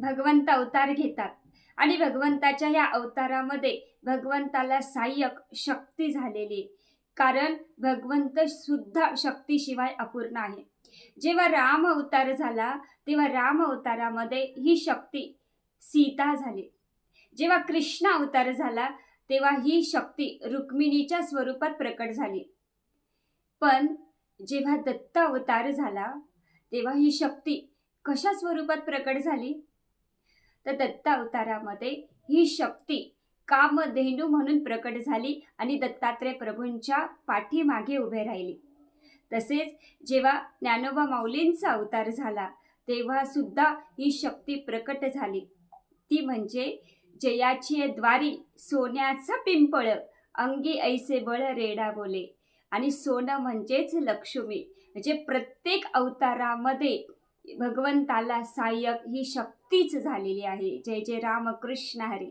भगवंत अवतार घेतात. आणि भगवंताच्या या अवतारामध्ये भगवंताला सहाय्यक शक्ती झालेली कारण भगवंत सुद्धा शक्तीशिवाय अपूर्ण आहे. जेव्हा राम अवतार झाला तेव्हा राम अवतारामध्ये ही शक्ती सीता झाली. जेव्हा कृष्ण अवतार झाला तेव्हा ही शक्ती रुक्मिणीच्या स्वरूपात प्रकट झाली. पण जेव्हा दत्त अवतार झाला तेव्हा ही शक्ती कशा स्वरूपात प्रकट झाली? तर दत्तावतारामध्ये ही शक्ती कामधेनू म्हणून प्रकट झाली आणि दत्तात्रय प्रभूंच्या पाठीमागे उभे राहिले. तसेच जेव्हा ज्ञानोबा माऊलींचा अवतार झाला तेव्हा सुद्धा ही शक्ती प्रकट झाली. ती म्हणजे जयाची द्वारी सोन्याचा पिंपळ अंगी ऐसे बळ रेडा बोले. आणि सोनं म्हणजेच लक्ष्मी म्हणजे प्रत्येक अवतारामध्ये भगवंताला सहाय्यक ही शक्तीच झालेली आहे. जय जय रामकृष्ण हरी.